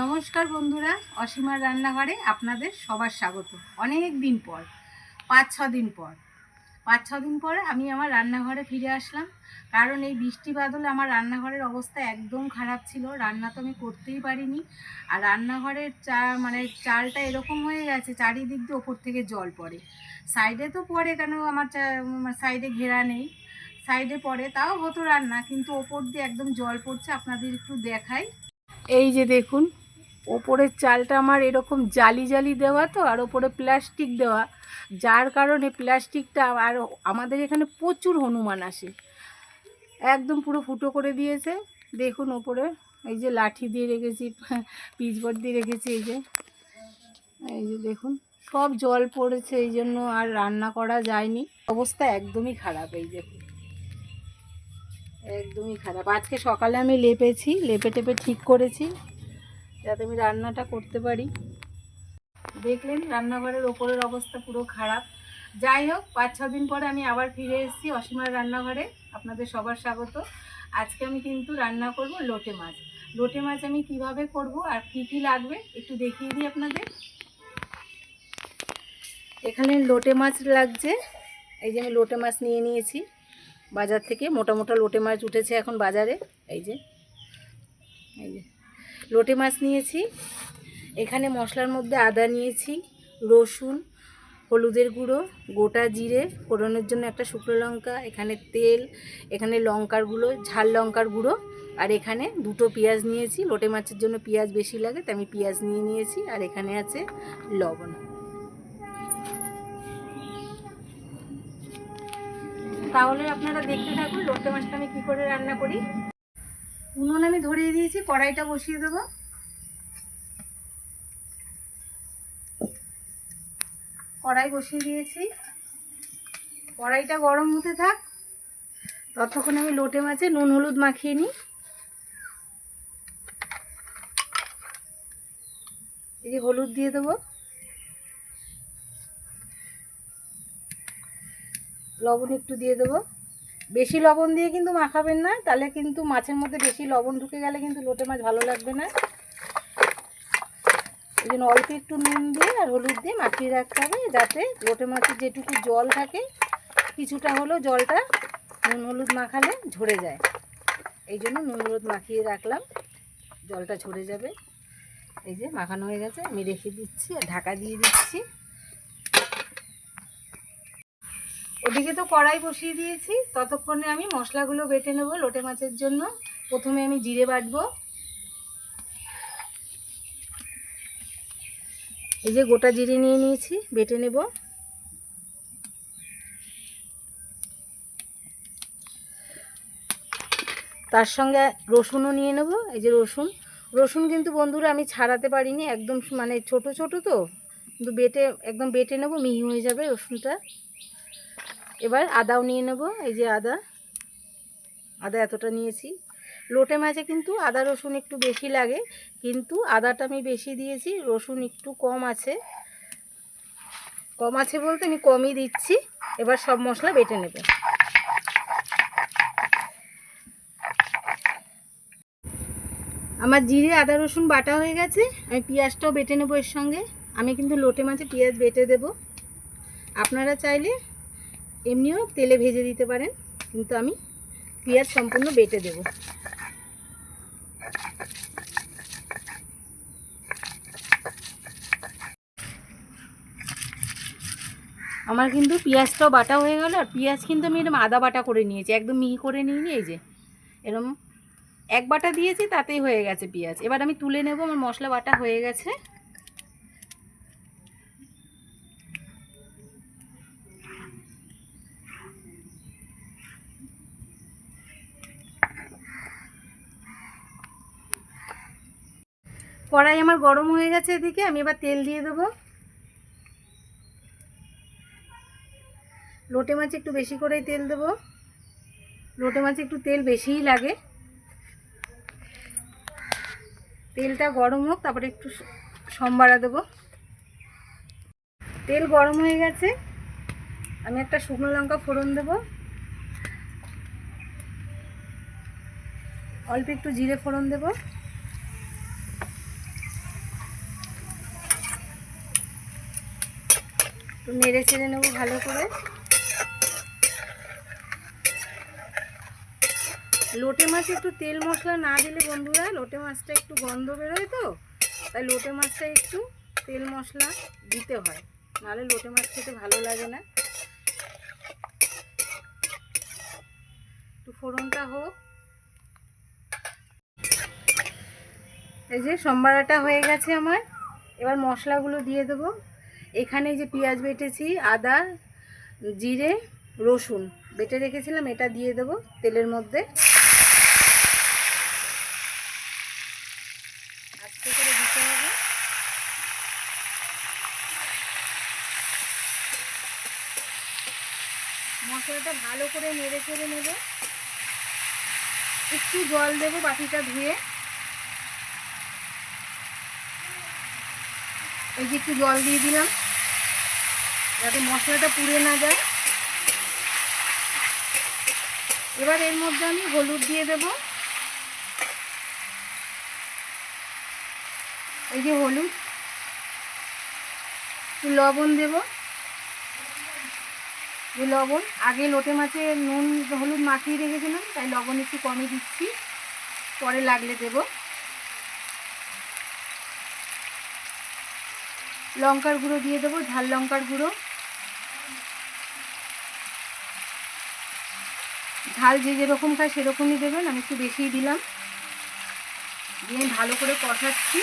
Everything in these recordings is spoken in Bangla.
নমস্কার বন্ধুরা, অসীমার রান্নাঘরে আপনাদের সবার স্বাগত। অনেক দিন পর, পাঁচ ছ দিন পর। পাঁচ ছ দিন পর আমি আমার রান্নাঘরে ফিরে আসলাম। কারণ এই বৃষ্টি বাদলে আমার রান্নাঘরের অবস্থা একদম খারাপ ছিল। রান্না তো আমি করতেই পারিনি। আর রান্নাঘরের চা মানে চালটা এরকম হয়ে গেছে, চারিদিক দিয়ে ওপর থেকে জল পড়ে। সাইডে তো পড়ে কেন? আমার সাইডে ঘেরা নেই। সাইডে পড়ে, তাও হতো রান্না, কিন্তু ওপর দিয়ে একদম জল পড়ছে। আপনাদের একটু দেখাই। এই যে দেখুন ওপরের চালটা আমার এরকম জালি জালি দেওয়া তো, আর ওপরে প্লাস্টিক দেওয়া। যার কারণে প্লাস্টিকটা আর আমাদের এখানে প্রচুর হনুমান আসে। একদম পুরো ফুটো করে দিয়েছে। দেখুন ওপরে, এই যে লাঠি দিয়ে রেখেছি, পিচবোর্ড দিয়ে রেখেছি, এই যে। এই যে দেখুন, সব জল পড়েছে, এই জন্য আর রান্না করা যায়নি। অবস্থা একদমই খারাপ, এই দেখুন একদমই খারাপ। আজকে সকালে আমি লেপেছি, লেপে টেপে ঠিক করেছি। যাতে আমি রান্নাটা করতে পারি। দেখলেন রান্নাঘরের ওপরের অবস্থা পুরো খারাপ। যাই হোক, পাঁচ, ছ দিন পরে আমি আবার ফিরে এসেছি অসীমার রান্নাঘরে। আপনাদের সবার স্বাগত। আজকে আমি কিন্তু রান্না করব লোটে মাছ। লোটে মাছ আমি কীভাবে করব আর কী কী লাগবে একটু দেখিয়ে দিই আপনাদের। এখানে লোটে মাছ লাগছে। এই যে আমি লোটে মাছ নিয়ে নিয়েছি। বাজার থেকে মোটা মোটা লোটে মাছ উঠেছে এখন বাজারে। এই যে এই যে। লোটে মাছ নিয়েছি। এখানে মশলার মধ্যে আদা নিয়েছি, রসুন, হলুদের গুঁড়ো, গোটা জিরে, ফোড়নের জন্য একটা শুকনো লঙ্কা, এখানে তেল, এখানে লঙ্কার গুঁড়ো, ঝাল লঙ্কার গুঁড়ো, আর এখানে দুটো পেঁয়াজ নিয়েছি। লোটে মাছের জন্য পেঁয়াজ বেশি লাগে, তাই আমি পেঁয়াজ নিয়ে নিয়েছি, আর এখানে আছে লবণ। তাহলে আপনারা দেখতে থাকুন, লোটে মাছটা আমি কী করে রান্না করি। উনুন আমি ধরিয়ে দিয়েছি, কড়াইটা বসিয়ে দেবো। কড়াই বসিয়ে দিয়েছি। কড়াইটা গরম হতে থাক। ততক্ষণ আমি লোটে মাছে নুন হলুদ মাখিয়ে নিই। এই হলুদ দিয়ে দেবো। লবণ একটু দিয়ে দেবো। বেশি লবণ দিয়ে কিন্তু মাখাবেন না, তাহলে কিন্তু মাছের মধ্যে বেশি লবণ ঢুকে গেলে কিন্তু লোটে মাছ ভালো লাগবে না। এই জন্য অল্প একটু নুন দিয়ে আর হলুদ দিয়ে মাখিয়ে রাখতে হবে, যাতে লোটে মাছের যেটুকু জল থাকে, কিছুটা হলেও জলটা নুন হলুদ মাখালে ঝরে যায়। এই জন্য নুন হলুদ মাখিয়ে রাখলাম, জলটা ঝরে যাবে। এই যে মাখানো হয়ে গেছে, আমি রেখে দিচ্ছি আর ঢাকা দিয়ে দিচ্ছি। ওদিকে তো কড়াই বসিয়ে দিয়েছি। ততক্ষণে আমি মশলাগুলো বেটে নেব লোটে মাছের জন্য। প্রথমে আমি জিরে বাটবো। এই যে গোটা জিরে নিয়ে নিয়েছি, বেটে নেব। তার সঙ্গে রসুনও নিয়ে নেব, এই যে রসুন। রসুন কিন্তু বন্ধুরা আমি ছাড়াতে পারিনি, একদম মানে ছোট ছোট তো। কিন্তু বেটে একদম বেটে নেব, মিহি হয়ে যাবে রসুনটা। এবার আদাও নিয়ে নেব, এই যে আদা। আদা এতটা নিয়েছি। লোটে মাছে কিন্তু আদা, রসুন একটু বেশি লাগে, কিন্তু আদাটা আমি বেশি দিয়েছি, রসুন একটু কম আছে। কম আছে বলতে আমি কমই দিচ্ছি, এবার সব মশলা বেটে নেব। আমার জিরে, আদা, রসুন বাটা হয়ে গেছে, আমি পেঁয়াজটাও বেটে নেব এর সঙ্গে। আমি কিন্তু লোটে মাছে পেঁয়াজ বেটে দেব। আপনারা চাইলে এমনিও তেলে ভেজে দিতে পারেন, কিন্তু আমি পেঁয়াজ সম্পূর্ণ বেটে দেব। আমার কিন্তু পেঁয়াজটাও বাটা হয়ে গেল, আর পেঁয়াজ কিন্তু আমি এরকম আদা বাটা করে নিয়েছি, একদম মিহি করে নিয়ে নিয়ে যে এরকম এক বাটা দিয়েছি, তাতেই হয়ে গেছে পেঁয়াজ। এবার আমি তুলে নেব, আমার মশলা বাটা হয়ে গেছে। কড়াই আমার গরম হয়ে গেছে এদিকে, আমি এবার তেল দিয়ে দেবো। লোটে মাছ একটু বেশি করেই তেল দেবো। লোটে মাছে একটু তেল বেশিই লাগে। তেলটা গরম হোক, তারপরে একটু সম্বারা দেবো। তেল গরম হয়ে গেছে। আমি একটা শুকনো লঙ্কা ফোড়ন দেবো। অল্প একটু জিরে ফোড়ন দেবো। নেড়ে চেড়ে নেব ভালো করে। লোটে মাছ একটু তেল মশলা না দিলে বন্ধুরা, লোটে মাছটা একটু গন্ধ বেরোয় তো, তাই লোটে মাছটা একটু তেল মশলা দিতে হয়, নাহলে লোটে মাছ খেতে ভালো লাগে না। একটু ফোড়নটা হোক। এই যে সম্বারাটা হয়ে গেছে আমার, এবার মশলাগুলো দিয়ে দেবো। এখানে যে পেঁয়াজ বেটেছি, আদা, জিরে, রসুন। বেটে রেখেছিলাম, এটা দিয়ে দেবো তেলের মধ্যে। আস্তে করে দিতে মশলাটা ভালো করে নেড়ে চেড়ে নেবে। একটু জল দেবো বাটিটা ধুয়ে। এই যে একটু জল দিয়ে দিলাম। যাতে মশলাটা পুড়ে না যায়। এবার এর মধ্যে আমি হলুদ দিয়ে দেব। এই যে হলুদ। লবণ দেব। যে লবণ, আগে লোটে মাছে নুন, হলুদ মাখিয়ে রেখেছিলাম, তাই লবণ একটু কমই দিচ্ছি। পরে লাগলে দেবো। লঙ্কার গুঁড়ো দিয়ে দেবো, ঝাল লঙ্কার গুঁড়ো। ঝাল যে যেরকম খায় সেরকমই দেবেন, আমি একটু বেশিই দিলাম। দিয়ে ভালো করে কষাচ্ছি।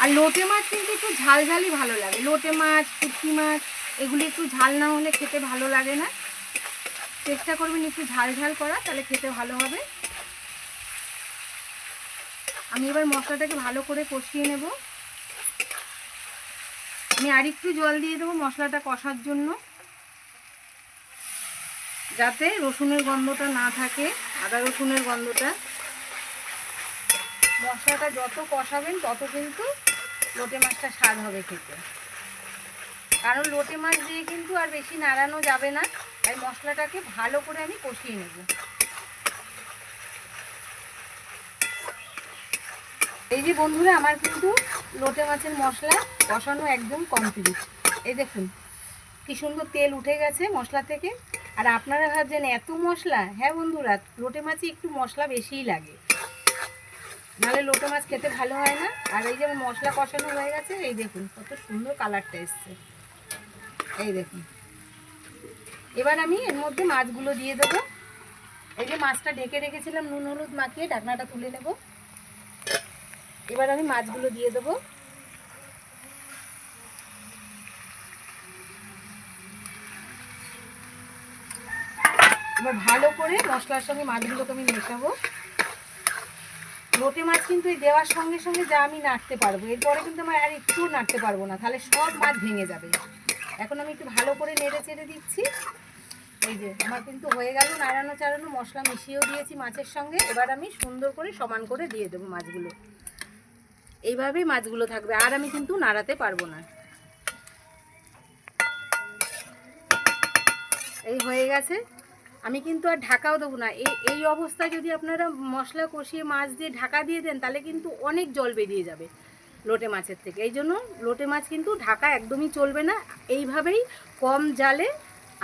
আর লোটে মাছ কিন্তু একটু ঝাল ঝালই ভালো লাগে। লোটে মাছ পুঁটি মাছ, এগুলি একটু ঝাল না হলে খেতে ভালো লাগে না। চেষ্টা করবেন একটু ঝাল ঝাল করা তাহলে খেতে ভালো হবে। আমি এবার মশলাটাকে ভালো করে কষিয়ে নেব। আমি আর একটু জল দিয়ে দেবো মশলাটা কষার জন্য। যাতে রসুনের গন্ধটা না থাকে, আদা রসুনের গন্ধটা। মশলাটা যত কষাবেন, তত কিন্তু লোটে মাছটা স্বাদ হবে খেতে। কারণ লোটে মাছ দিয়ে কিন্তু আর বেশি নাড়ানো যাবে না, তাই মশলাটাকে ভালো করে আমি কষিয়ে নেব। এই যে বন্ধুরা, আমার কিন্তু লোটে মাছের মশলা কষানো একদম কমপ্লিট এই দেখুন, কি সুন্দর তেল উঠে গেছে মশলা থেকে। আর আপনারা ভাবছেন, এত মশলা? হ্যাঁ বন্ধুরা, লোটে মাছে একটু মশলা বেশিই লাগে। নাহলে লোটে মাছ খেতে ভালো হয় না। আর এই যে মশলা কষানো হয়ে গেছে, এই দেখুন কত সুন্দর কালারটা এসছে। এই দেখুন। এবার আমি এর মধ্যে মাছগুলো দিয়ে দেবো। এই যে মাছটা ঢেকে রেখেছিলাম, নুন হলুদ মাখিয়ে ঢাকনাটা তুলে নেব। এবার আমি মাছগুলো দিয়ে দেবো। এবার ভালো করে মশলার সঙ্গে মাছগুলোকে আমি মেশাবো। লোটে মাছ কিন্তু এই দেওয়ার সঙ্গে সঙ্গে যা আমি নাড়তে পারব, এরপরে কিন্তু আমার আর একটু নাড়তে পারব না, তাহলে সব মাছ ভেঙে যাবে। এখন আমি একটু ভালো করে নেড়ে চেড়ে দিচ্ছি। এই যে, আমার কিন্তু হয়ে গেল নাড়ানো চাড়ানো মশলা মিশিয়েও দিয়েছি মাছের সঙ্গে, এবার আমি সুন্দর করে সমান করে দিয়ে দেবো মাছগুলো। এইভাবেই মাছগুলো থাকবে, আর আমি কিন্তু নাড়াতে পারব না। এই হয়ে গেছে। আমি কিন্তু আর ঢাকাও দেবো না। এই এই অবস্থায় যদি আপনারা মশলা কষিয়ে মাছ দিয়ে ঢাকা দিয়ে দেন, তাহলে কিন্তু অনেক জল বেরিয়ে যাবে লোটে মাছের থেকে। এই জন্য লোটে মাছ কিন্তু ঢাকা একদমই চলবে না। এইভাবেই কম জালে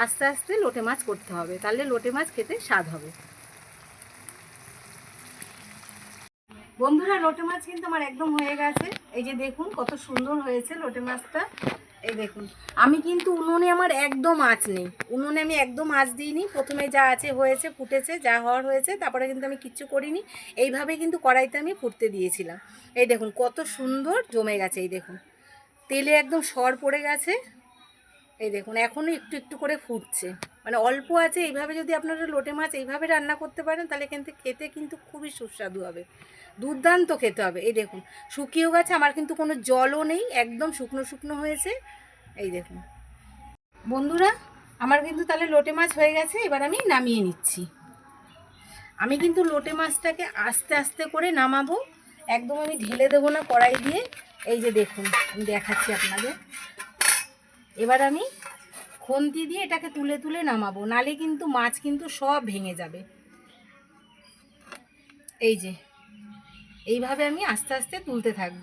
আস্তে আস্তে লোটে মাছ করতে হবে। তাহলে লোটে মাছ খেতে স্বাদ হবে। বন্ধুরা, লোটে মাছ কিন্তু আমার একদম হয়ে গেছে। এই যে দেখুন, কত সুন্দর হয়েছে লোটে মাছটা। এই দেখুন, আমি কিন্তু উনুনে আমার একদম আঁচ নেই। উনুনে আমি একদম আঁচ দিইনি। প্রথমে যা আছে হয়েছে, ফুটেছে, যা হওয়ার হয়েছে, তারপরে কিন্তু আমি কিচ্ছু করিনি। এইভাবে কিন্তু কড়াইতে আমি ফুটতে দিয়েছিলাম। এই দেখুন, কত সুন্দর জমে গেছে, এই দেখুন। তেলে একদম সর পড়ে গেছে। এই দেখুন এখনও একটু একটু করে ফুটছে। মানে অল্প আছে, এইভাবে যদি আপনারা লোটে মাছ এইভাবে রান্না করতে পারেন, তাহলে কিন্তু খেতে কিন্তু খুবই সুস্বাদু হবে। দুর্দান্ত খেতে হবে। এই দেখুন, শুকিয়েও গেছে, আমার কিন্তু কোনো জলও নেই, একদম শুকনো শুকনো হয়েছে। এই দেখুন। বন্ধুরা, আমার কিন্তু তাহলে লোটে মাছ হয়ে গেছে, এবার আমি নামিয়ে নিচ্ছি। আমি কিন্তু লোটে মাছটাকে আস্তে আস্তে করে নামাবো। একদম আমি ঢেলে দেবো না কড়াই দিয়ে। এই যে দেখুন, আমি দেখাচ্ছি আপনাদের। এবার আমি খন্তি দিয়ে এটাকে তুলে তুলে নামাবো, নালে কিন্তু মাছ কিন্তু সব ভেঙে যাবে। এই যে, এইভাবে আমি আস্তে আস্তে তুলতে থাকব।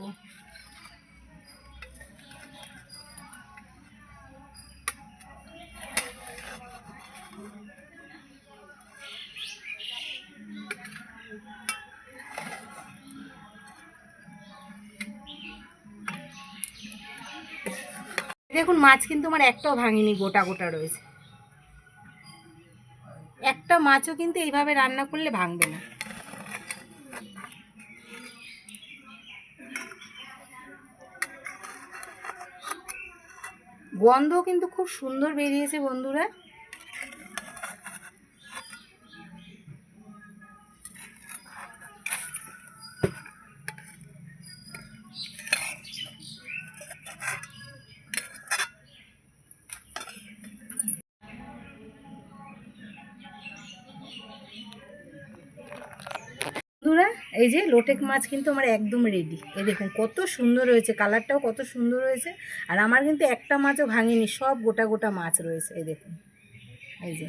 দেখুন, মাছ কিন্তু আমার একটাও ভাঙিনি, গোটা গোটা রয়েছে। একটা মাছও কিন্তু এইভাবে রান্না করলে ভাঙবে না। গন্ধ কিন্তু খুব সুন্দর বেরিয়েছে বন্ধুরা। বন্ধুরা, এই যে লোটেক মাছ কিন্তু আমার একদম রেডি এই দেখুন, কত সুন্দর হয়েছে কালারটাও কত সুন্দর হয়েছে, আর আমার কিন্তু একটা মাছও ভাঙেনি, সব গোটা গোটা মাছ রয়েছে, এই দেখুন। এই যে।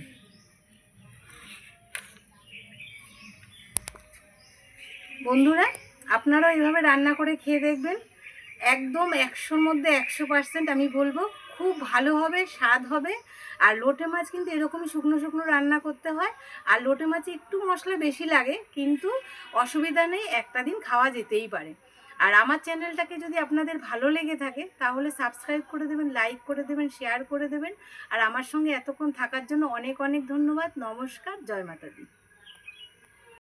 বন্ধুরা, আপনারাও এইভাবে রান্না করে খেয়ে দেখবেন। একদম একশোর মধ্যে একশো পার্সেন্ট আমি বলব, খুব ভালো হবে, স্বাদ হবে। আর লোটে মাছ কিন্তু এরকমই শুকনো শুকনো রান্না করতে হয়। আর লোটে মাছে একটু মশলা বেশি লাগে, কিন্তু অসুবিধা নেই, একটা দিন খাওয়া যেতেই পারে। আর আমার চ্যানেলটাকে যদি আপনাদের ভালো লেগে থাকে, তাহলে সাবস্ক্রাইব করে দেবেন, লাইক করে দেবেন, শেয়ার করে দেবেন। আর আমার সঙ্গে এতক্ষণ থাকার জন্য অনেক অনেক ধন্যবাদ। নমস্কার, জয় মাতা দি